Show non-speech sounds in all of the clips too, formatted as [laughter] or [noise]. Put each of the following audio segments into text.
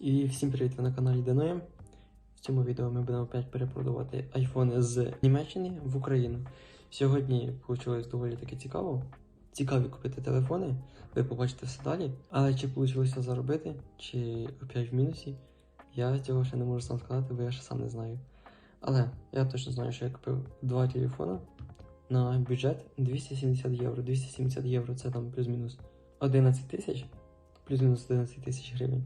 І всім привіт, ви на каналі Деноєм. В цьому відео ми будемо опять перепродавати айфони з Німеччини в Україну. Сьогодні вийшло доволі таки цікаво. Цікаві купити телефони, ви побачите все далі. Але чи вийшло заробити, чи опять в мінусі, я цього ще не можу сам сказати, бо я ще сам не знаю. Але я точно знаю, що я купив два телефони на бюджет 270 євро. 270 євро це там плюс-мінус 11 тисяч, плюс-мінус 11 тисяч гривень.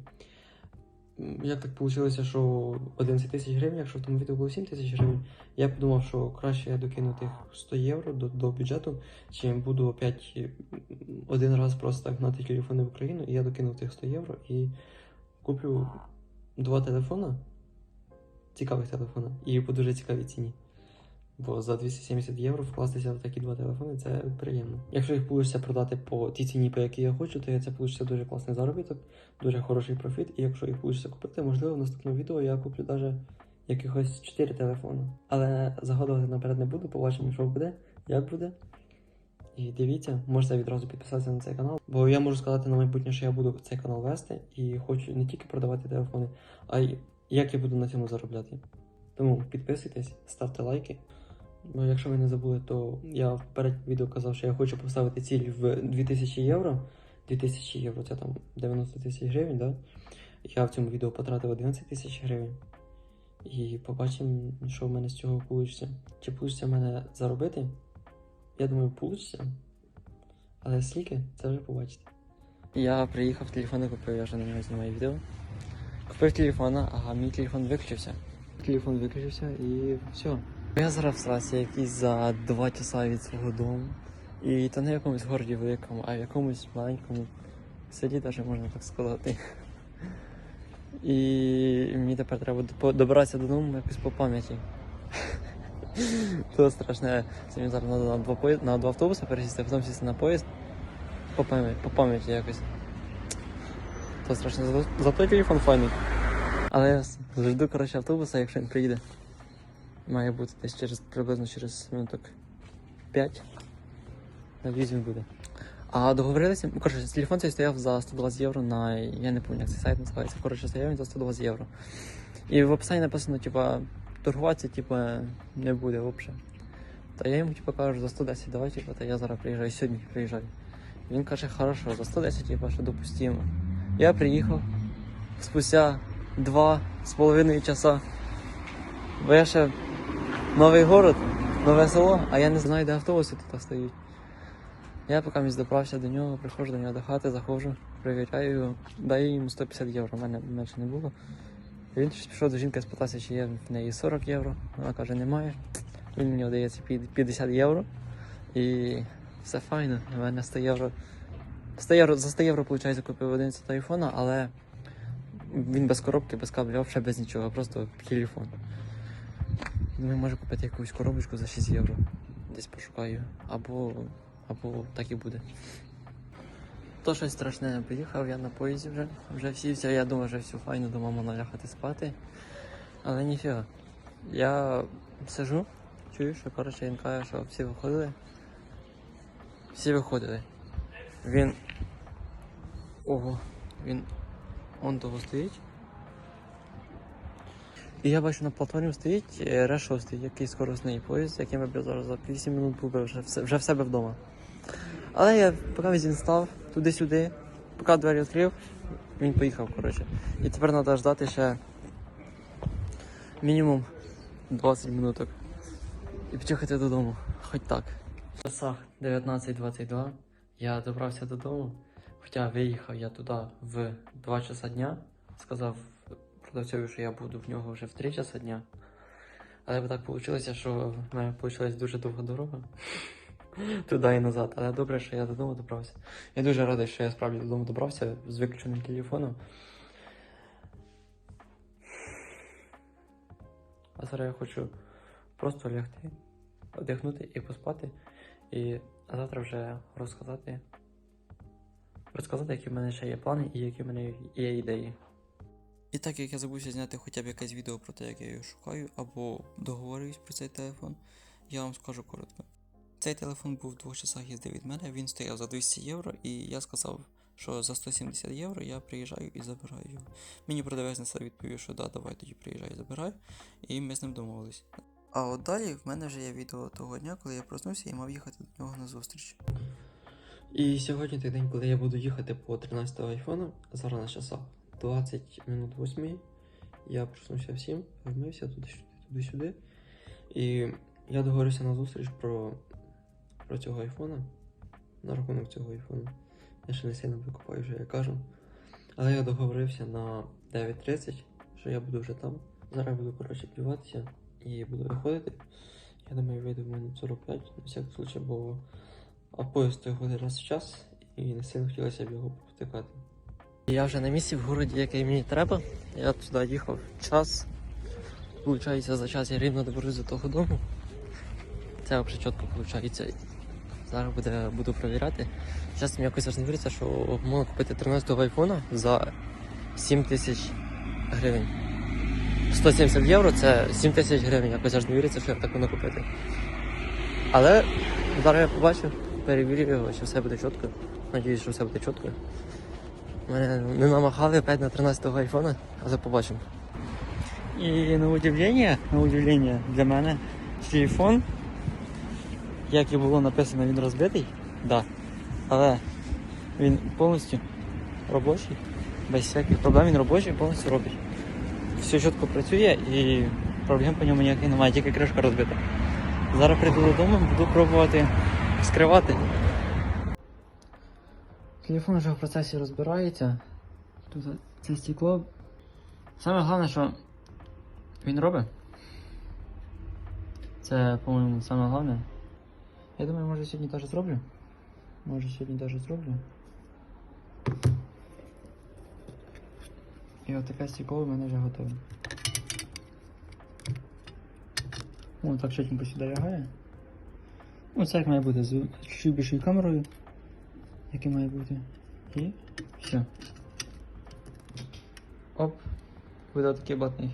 Як так вийшло, що 11 тисяч гривень, якщо в тому відео було 7 тисяч гривень, я подумав, що краще я докину тих 100 євро до, до бюджету, чим буду опять один раз просто так гнати телефони в Україну, і я докинув тих 100 євро і куплю два телефона, цікавих телефона, і по дуже цікавій ціні. Бо за 270 євро вкластися в такі два телефони це приємно. Якщо їх вийде продати по тій ціні, по якій я хочу, то це вийде дуже класний заробіток, дуже хороший профіт. І якщо їх вийде купити, можливо, в наступному відео я куплю навіть якихось 4 телефони. Але загадувати наперед не буду, побачимо, що буде, як буде. І дивіться, можете відразу підписатися на цей канал. Бо я можу сказати на майбутнє, що я буду цей канал вести і хочу не тільки продавати телефони, а й як я буду на цьому заробляти. Тому підписуйтесь, ставте лайки. Бо якщо ви не забули, то я в передньому відео казав, що я хочу поставити ціль в 2000 євро. 2000 євро це там 90 тисяч гривень, да? Я в цьому відео потратив 11 тисяч гривень. І побачимо, що в мене з цього вийде. Чи вийде в мене заробити? Я думаю, вийде. Але скільки, це вже побачите. Я приїхав, телефон купив, я вже на нього знімаю відео. Купив телефон, ага, мій телефон виключився. Телефон виключився і все. Я зараз в срасі якийсь за два часа від свого дому. І то не в якомусь городі великому, а в якомусь маленькому селі, навіть можна так сказати. І мені тепер треба до- добиратися додому якось по пам'яті. То страшне. Сьогодні зараз треба на два, поїзд, на два автобуси пересісти, а потім сісти на поїзд по пам'яті, по пам'яті якось. То страшно. Зато, телефон файний. Але я жду, коротше, автобуса, якщо він приїде. Має бути десь через приблизно через минуток 5. Надіюсь, він буде. А договорилися, ну, коротше, телефон цей стояв за 120 євро на. Я не пам'ятаю, як цей сайт називається. Коротше, стояв він за 120 євро. І в описанні написано, типа, торгуватися, типа, не буде взагалі. Та я йому типа кажу, за 110 давай, типа, та я зараз приїжджаю, сьогодні приїжджаю. Він каже, хорошо, за 110, типа, що допустимо. Я приїхав спустя два з половиною часа. Бо я ще новий город, нове село, а я не знаю, де автобуси тут стоять. Я поки місь добрався до нього, приходжу до нього до хати, заходжу, перевіряю даю йому 150 євро, в мене менше не було. Він пішов до жінки спитався, чи є в неї 40 євро. Вона каже, немає. Він мені дається 50 євро. І все файно. У мене 100 євро. 100 євро за 100 євро, виходить, купив 11 айфона, але він без коробки, без кабеля, взагалі без нічого, просто телефон. Думаю, може купити якусь коробочку за 6 євро. Десь пошукаю. Або, або так і буде. То щось страшне поїхав, я на поїзді вже, вже сівся, я думав, вже все файно до мами наляхати спати. Але ніфіга. Я сижу, чую, що коротше він каже, що всі виходили. Всі виходили. Він. Ого, він он того стоїть. І я бачу на платформі стоїть е, Р6, який скоростний поїзд, яким я б зараз за 8 минут був би вже, вже в себе вдома. Але я поки він став туди-сюди, поки двері відкрив, він поїхав, коротше. І тепер треба ждати ще мінімум 20 минуток. І почихати додому. Хоч так. В часах 19.22 я добрався додому, хоча виїхав я туди в 2 часа дня. Сказав продавцеві, що я буду в нього вже в 3 часа дня. Але так вийшло, що в мене вийшла дуже довга дорога. [laughs] Туди і назад. Але добре, що я додому добрався. Я дуже радий, що я справді додому добрався з виключеним телефоном. А зараз я хочу просто лягти, одягнути і поспати. І завтра вже розказати. Розказати, які в мене ще є плани і які в мене є ідеї. І так як я забувся зняти хоча б якесь відео про те, як я його шукаю, або договорююсь про цей телефон, я вам скажу коротко. Цей телефон був в двох часах їзди від мене, він стояв за 200 євро, і я сказав, що за 170 євро я приїжджаю і забираю його. Мені продавець на це відповів, що да, давай тоді приїжджай і забирай, і ми з ним домовились. А от далі в мене вже є відео того дня, коли я проснувся і мав їхати до нього на зустріч. І сьогодні той день, коли я буду їхати по 13 айфону, зараз на часах 20 минут 8. Я проснувся в 7, вмився туди-сюди. І я договорився на зустріч про, про цього айфона. На рахунок цього айфону. Я ще не сильно викупаю, вже я кажу. Але я договорився на 9.30, що я буду вже там. Зараз буду, коротше, вдіватися і буду виходити. Я думаю, вийду в минут 45, на всяк случай, бо а поїзд ходить раз в час і не сильно хотілося б його повтикати. Я вже на місці в городі, який мені треба. Я туди їхав час. Получається, за час я рівно доберусь до того дому. Це взагалі чітко виходить. Зараз буде, буду перевіряти. Зараз мені якось аж не віриться, що можна купити 13-го айфона за 7 тисяч гривень. 170 євро це 7 тисяч гривень. Якось аж не віриться, що я так можна купити. Але зараз я побачу, перевірю його, що все буде чітко. Надіюсь, що все буде чітко. Мене не намахали опять на 13-го айфона, але побачимо. І на удивлення, на удивлення для мене телефон, як і було написано, він розбитий, да. але він повністю робочий, без всяких проблем він робочий, повністю робить. Все чітко працює і проблем по ньому ніяких немає, тільки кришка розбита. Зараз прийду додому, буду пробувати скривати. Телефон вже в процесі розбирається. Тут це стекло. Саме головне, що він робить. Це, по-моєму, саме головне. Я думаю, може сьогодні теж зроблю. Може сьогодні теж зроблю. І от таке стекло у мене вже готове. О, так чотенько сюди лягає. Це як має бути з чуть більшою камерою. Яке має бути. І все. Оп, видав такий батний.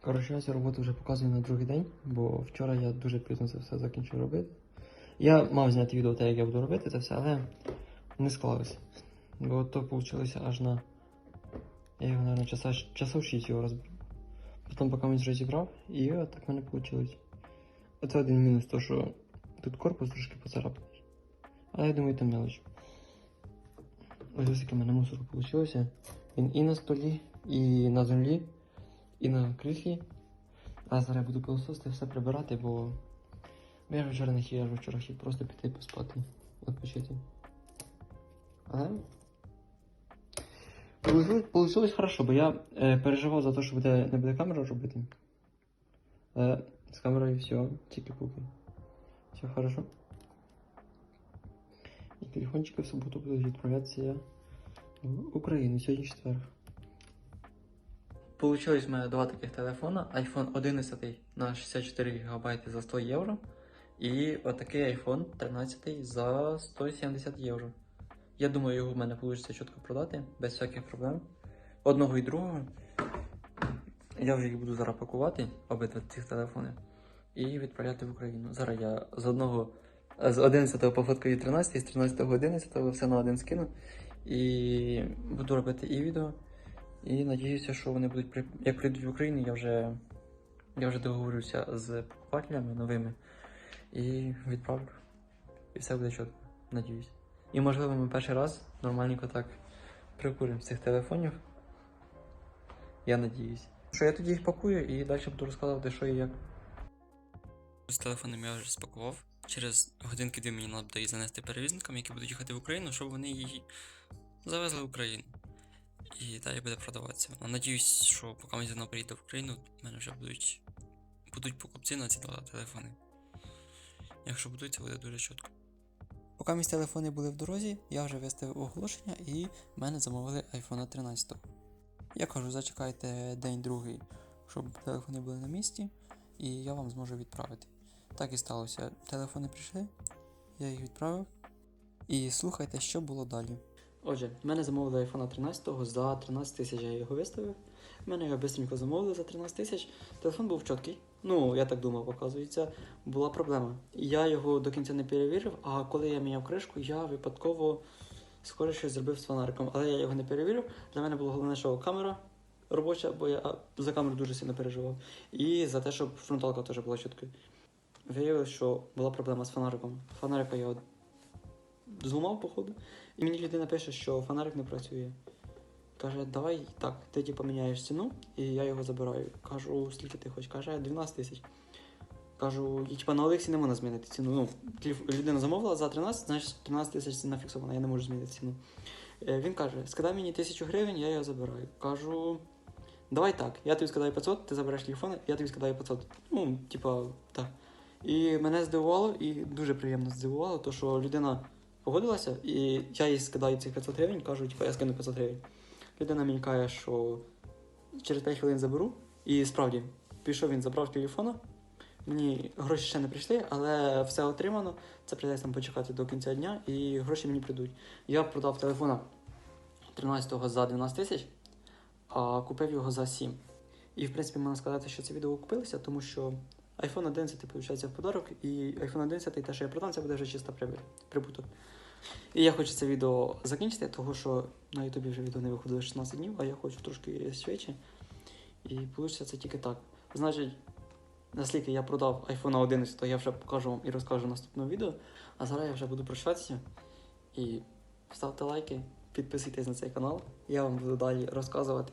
Коротше, я цю роботу вже показую на другий день, бо вчора я дуже пізно це все закінчив робити. Я мав зняти відео те, як я буду робити це все, але не склалося. Бо то вийшло аж на. Я його, мабуть, часа, часов 6 його розбив. Потім поки він розібрав, і от так в мене вийшло. Оце один мінус, то що тут корпус трошки поцарапаний. Але я думаю, там мелоч. Ось яке мене мусор вийшло. Він і на столі, і на землі, і на кріслі. А зараз я буду пилососити все прибирати, бо бо я ж вчора не хотів, я ж вчора хотів просто піти поспати, відпочити. Але получилось хорошо, бо я е, переживав за те, що буде, не буде камера робити. Але з камерою все, тільки пуки. Все хорошо. І телефончики в суботу будуть відправлятися в Україну сьогодні четвер. Получилось в мене два таких телефона. iPhone 11 на 64 ГБ за 100 євро. І отакий iPhone 13 за 170 євро. Я думаю, його в мене вийде чітко продати, без всяких проблем. Одного і другого. Я вже їх буду зараз пакувати, обидва цих телефони, і відправляти в Україну. Зараз я з одного з 11 пофоткаю 13, з 13 11 все на один скину. І буду робити і відео. І надіюся, що вони будуть при... як прийдуть в Україну, я вже я вже договорюся з покупателями новими і відправлю. І все буде чітко, надіюсь. І можливо ми перший раз нормальненько так прикуримо з цих телефонів. Я надіюсь. Що я тоді їх пакую і далі буду розказувати, що і як. З телефоном я вже спакував. Через годинки дві мені її занести перевізникам, які будуть їхати в Україну, щоб вони її завезли в Україну. І далі буде продаватися. вона. Надіюсь, що поки вона приїде в Україну, в мене вже будуть будуть покупці на ці два телефони. Якщо будуть, це буде дуже чітко. Поки місць телефони були в дорозі, я вже виставив оголошення і мене замовили iPhone 13. Я кажу, зачекайте день другий, щоб телефони були на місці, і я вам зможу відправити. Так і сталося. Телефони прийшли, я їх відправив. І слухайте, що було далі. Отже, в мене замовили iPhone 13 за 13 тисяч я його виставив. Мене його швидко замовили за 13 тисяч. Телефон був чіткий, Ну, я так думав, оказується, була проблема. Я його до кінця не перевірив, а коли я міняв кришку, я випадково схоже щось зробив з фонариком. Але я його не перевірив. Для мене було головне, що камера робоча, бо я за камеру дуже сильно переживав. І за те, щоб фронталка теж була чіткою. Виявилось, що була проблема з фонариком. Фонарика я зламав, походу, і мені людина пише, що фонарик не працює. Каже, давай так, ти типу міняєш ціну, і я його забираю. Кажу, скільки ти хочеш? Каже, 12 тисяч. Кажу, і типа на Олексі не можна змінити ціну. Ну, людина замовила за 13, значить 13 тисяч ціна фіксована, я не можу змінити ціну. Е, Він каже, скидай мені тисячу гривень, я його забираю. Кажу, давай так, я тобі скидаю 500, ти забереш телефон, я тобі скидаю 500. Ну, типа, так. І мене здивувало, і дуже приємно здивувало, то що людина погодилася, і я їй скидаю цих 500 гривень, кажу, типа, я скину 500 гривень. Людина мені каже, що через 5 хвилин заберу. І справді, пішов він, забрав телефона. Мені гроші ще не прийшли, але все отримано. Це прийдеться там почекати до кінця дня, і гроші мені прийдуть. Я продав телефона 13-го за 12 тисяч, а купив його за 7. І в принципі можна сказати, що це відео окупилося, тому що iPhone 11 виходить в подарок, і iPhone 11, те, що я продам, це буде вже чиста прибиль, прибуток. І я хочу це відео закінчити, тому що на Ютубі вже відео не виходило 16 днів, а я хочу трошки швидше. І вийде це тільки так. Значить, наскільки я продав iPhone 11, то я вже покажу вам і розкажу в наступному відео. А зараз я вже буду прощатися. І ставте лайки, підписуйтесь на цей канал. Я вам буду далі розказувати,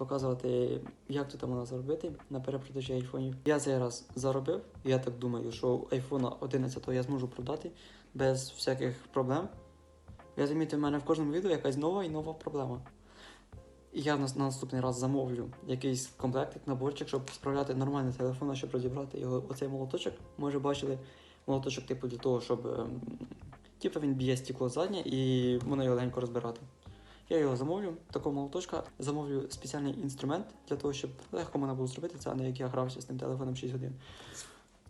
показувати, як тут можна заробити на перепродажі айфонів. Я цей раз заробив. Я так думаю, що iPhone 11 я зможу продати без всяких проблем. Я замітив, в мене в кожному відео якась нова і нова проблема. І я на, на наступний раз замовлю якийсь комплектик, наборчик, щоб справляти нормальний телефон, щоб розібрати його. Оцей молоточок. Може бачили молоточок, типу, для того, щоб. ем, Типу він б'є стекло заднє і можна його легенько розбирати. Я його замовлю, такого молоточка, замовлю спеціальний інструмент для того, щоб легко можна було зробити це, а не як я грався з тим телефоном 6 годин.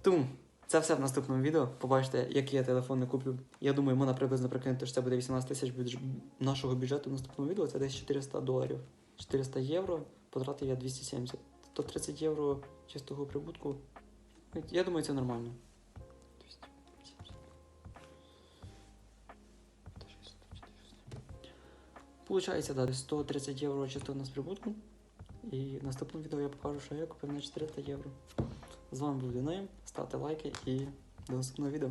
Тому це все в наступному відео. Побачите, які я телефони куплю. Я думаю, можна приблизно прикинути, що це буде 18 тисяч бюдж... нашого бюджету в наступному відео. Це десь 400 доларів. 400 євро, потратив я 270. 130 євро чистого прибутку. Я думаю, це нормально. Получається, да, 130 євро чисто у нас прибутку. І в наступному відео я покажу, що я купив на 400 євро. З вами був Дінейм, ставте лайки і до наступного відео.